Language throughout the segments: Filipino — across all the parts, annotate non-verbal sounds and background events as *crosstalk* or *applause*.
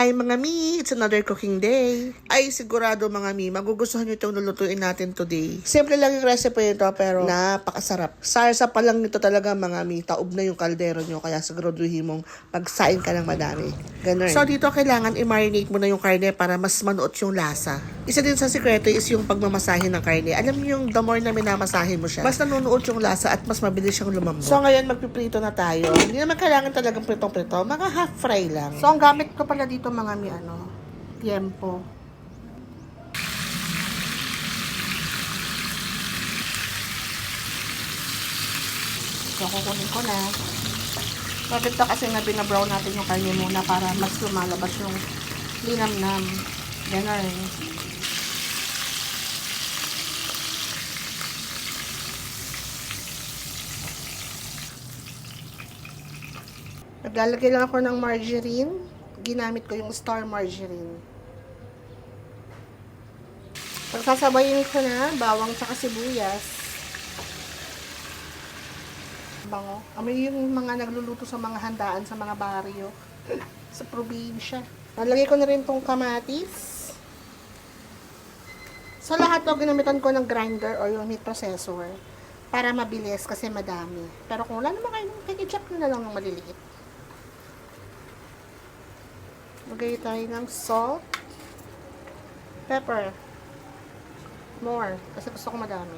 Hi mga mi! It's another cooking day. Ay sigurado mga mi, magugustuhan nyo itong lulutuin natin today. Simple lang yung recipe nito pero napakasarap. Sarsa pa lang nito talaga mga mi. Taob na yung kaldero nyo kaya siguraduhin mong pagsain ka ng madami. Ganun. So dito kailangan i-marinate mo na yung karne para mas manuot yung lasa. Isa din sa sikreto is yung pagmamasahe ng karne. Alam niyo yung the more na minamasahe mo siya, mas nanunuot yung lasa at mas mabilis siyang lumambot. So ngayon magpiprito na tayo. Hindi naman kailangan talagang pritong-prito. Mga half fry lang. So ang gamit ko pala dito mga mi ano, tiempo. So kukunin ko na. Maganda kasi na binabrown natin yung karne muna para mas lumalabas yung linamnam. Ganon. Naglalagay lang ako ng margarine. Ginamit ko yung star margarine. Pagsasabayin ko na, bawang tsaka sibuyas. Bango. Amoy yung mga nagluluto sa mga handaan sa mga baryo. *laughs* sa probinsya. Nalagay ko na rin tong kamatis. Sa lahat to, ginamitan ko ng grinder or yung meat processor para mabilis kasi madami. Pero kung wala naman kayo, nyo na lang ng maliliit. Magay tayo ng salt, pepper, more, kasi gusto ko madami.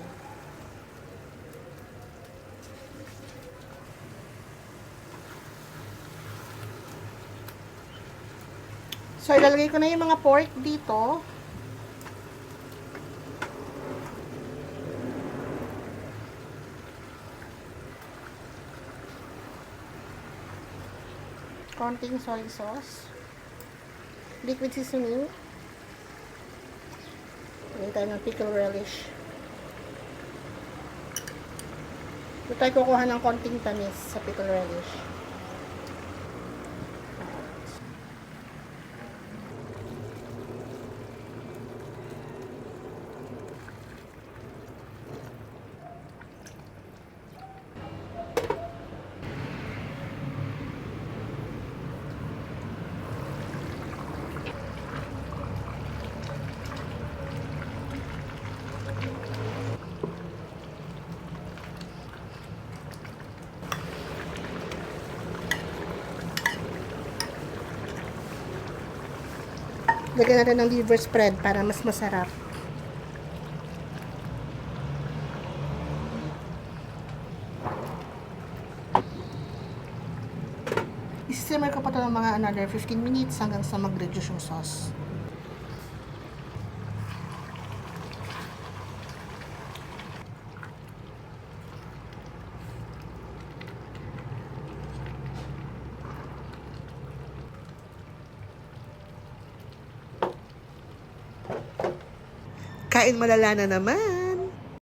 So, ilalagay ko na yung mga pork dito. Konting soy sauce liquid seasoning. Lagyan tayo ng pickle relish. Ito tayo kukuha ng konting tamis sa pickle relish. Lagyan natin ng liver spread para mas masarap. Isisimmer ko pa ito ng mga another 15 minutes hanggang sa mag-reduce yung sauce. Kain malala na naman.